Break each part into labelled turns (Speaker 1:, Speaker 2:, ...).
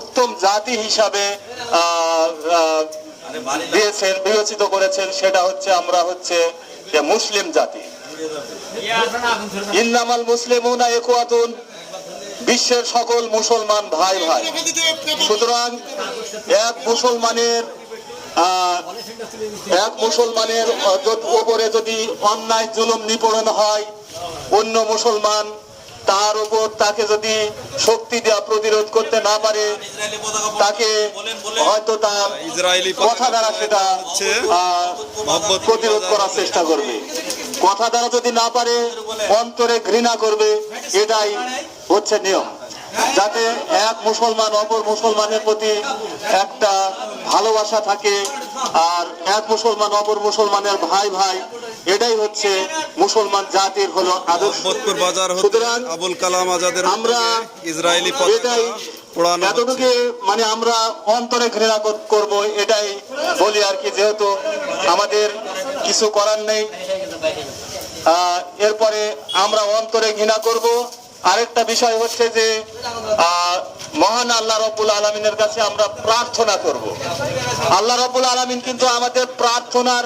Speaker 1: উত্তম জাতি হিসাবে দিয়েছেন, বিবেচিত করেছেন, সেটা হচ্ছে আমরা হচ্ছে যে মুসলিম জাতি। ইন্নামাল মুসলিমুনা ইখওয়াতুন, বিশ্বের সকল মুসলমান ভাই ভাই। সুতরাং এক মুসলমানের এক মুসলমানের উপরে যদি অন্যায় জুলুম নিপীড়ন হয়, অন্য মুসলমান তার উপর তাকে যদি শক্তি দেওয়া প্রতিরোধ করতে না পারে তাকে হয়তো তার কথা দ্বারা সেটা প্রতিরোধ করার চেষ্টা করবে। কথা দ্বারা যদি না পারে অন্তরে ঘৃণা করবে এটাই হচ্ছে নিয়ম। যাতে এক মুসলমান অপর মুসলমানের প্রতি একটা ভালোবাসা থাকে আর এক মুসলমান অপর মুসলমানের ভাই ভাই এটাই হচ্ছে মুসলমান জাতির হলো আদর্শ।
Speaker 2: বাজার
Speaker 1: সুতরাং
Speaker 2: আবুল কালাম আজাদের
Speaker 1: আমরা
Speaker 2: ইসরায়েলি
Speaker 1: এটাই এতটুকু মানে আমরা অন্তরে ঘৃণা কর- করব এটাই বলি আর কি যেহেতু আমাদের কিছু করার নেই। এরপরে আমরা অন্তরে ঘৃণা করব। আরেকটা বিষয় হচ্ছে যে মহান আল্লাহ রব্বুল আলমিনের কাছে আমরা প্রার্থনা করব। আল্লাহ রব্বুল আলমিন কিন্তু আমাদের প্রার্থনার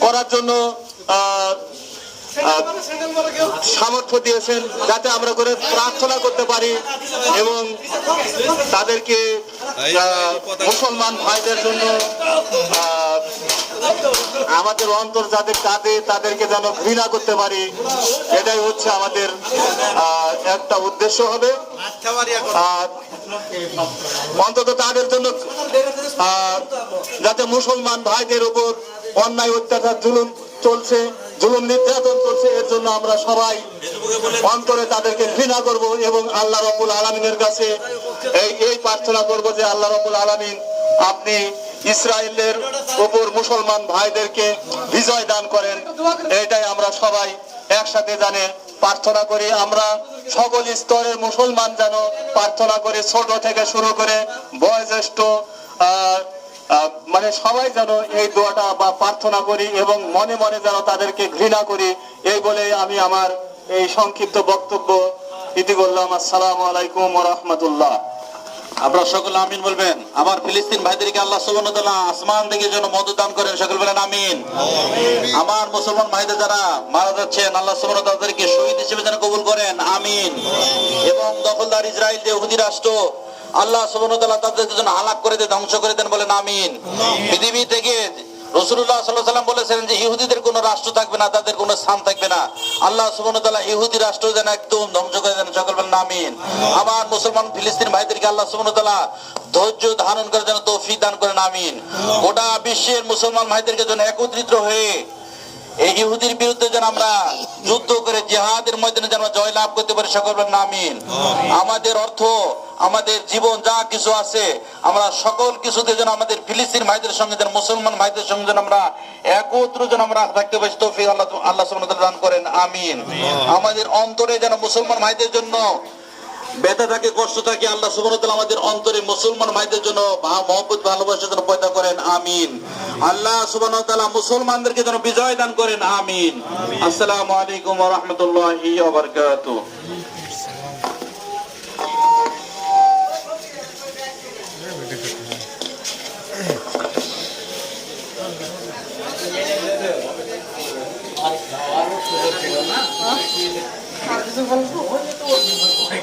Speaker 1: করার জন্য সামর্থ্য দিয়েছেন যাতে আমরা করে প্রার্থনা করতে পারি এবং তাদেরকে মুসলমান ভাইদের জন্য আমাদের অন্তর যাদের কাঁদে তাদেরকে যেন ঘৃণা করতে পারি, এটাই হচ্ছে আমাদের একটা উদ্দেশ্য হবে। অন্তত তাদের জন্য যাতে মুসলমান ভাইদের উপর অন্যায় অত্যাচার জুলুম চলছে, জুলুম নির্যাতন চলছে, এর জন্য আমরা সবাই অন্তরে তাদেরকে ঘৃণা করব এবং আল্লাহ রবুল আলমিনের কাছে এই এই প্রার্থনা করব যে আল্লাহ রবুল আলমিন আপনি ইসরায়েলের উপর মুসলমান ভাইদেরকে বিজয় দান করেন। এটাই আমরা সবাই একসাথে জানে। প্রার্থনা করি আমরা সকল স্তরের মুসলমান যেন প্রার্থনা করি ছোট থেকে শুরু করে বয়োজ্যেষ্ঠ মানে সবাই যেন এই দোয়াটা বা প্রার্থনা করি এবং মনে মনে যেন তাদেরকে ঘৃণা করি, এই বলে আমি আমার এই সংক্ষিপ্ত বক্তব্য ইতি করলাম আসসালামু আলাইকুম রহমতুল্লাহ।
Speaker 3: আপনারা সকলে আমিন বলবেন। আমার ফিলিস্তিন ভাইদেরকে আল্লাহ আসমান থেকে যেন দান করেন সকল বলেন আমিন। আমার মুসলমান ভাইদের যারা মারা যাচ্ছেন আল্লাহ তাদেরকে শহীদ হিসেবে যেন কবুল করেন আমিন। এবং দখলদার ইসরায়েল যে ইহুদি রাষ্ট্র আল্লাহ সুবহানাহু ওয়া তাআলা তাদেরকে যেন হালাক করে দেন ধ্বংস করে দেন বলেন আমিন। পৃথিবী থেকে রসুল্লাহ সাল্লাহ সাল্লাম বলেছেন যে ইহুদিদের কোনো রাষ্ট্র থাকবে না তাদের কোনো স্থান থাকবে না। আল্লাহ তাআলা ইহুদি রাষ্ট্র যেন একদম ধ্বংস করে দেন সকল আমিন। আমার মুসলমান ফিলিস্তিন ভাইদেরকে আল্লাহ সুবহানাহু ধৈর্য ধারণ করার জন্য তৌফিক দান করেন আমিন। গোটা বিশ্বের মুসলমান ভাইদেরকে যেন একত্রিত হয়ে এই ইহুদির বিরুদ্ধে যেন আমরা যুদ্ধ করে জেহাদের ময়দানে যেন জয় লাভ করতে পারি সকল নামিন আমিন। আমাদের অর্থ আমাদের জীবন যা কিছু আছে আমরা সকল কিছুতে যেন আমাদের ফিলিস্তিন ভাইদের সঙ্গে যেন মুসলমান ভাইদের সঙ্গে যেন আমরা একত্র যেন আমরা থাকতে পারি তৌফিক আল্লাহ আল্লাহ দান করেন আমিন। আমাদের অন্তরে যেন মুসলমান ভাইদের জন্য ব্যথা থাকে কষ্ট থাকে আল্লাহ সুবহানাহু আমাদের অন্তরে মুসলমান ভাইদের জন্য মহব্বত ভালোবাসা যেন পয়দা করেন আমিন। আল্লাহ সুবহানাহু তাআলা মুসলমানদেরকে যেন বিজয় দান করেন আমিন। আসসালামু আলাইকুম ওয়া রাহমাতুল্লাহি ওয়া বারাকাতুহু।
Speaker 2: 我也でと。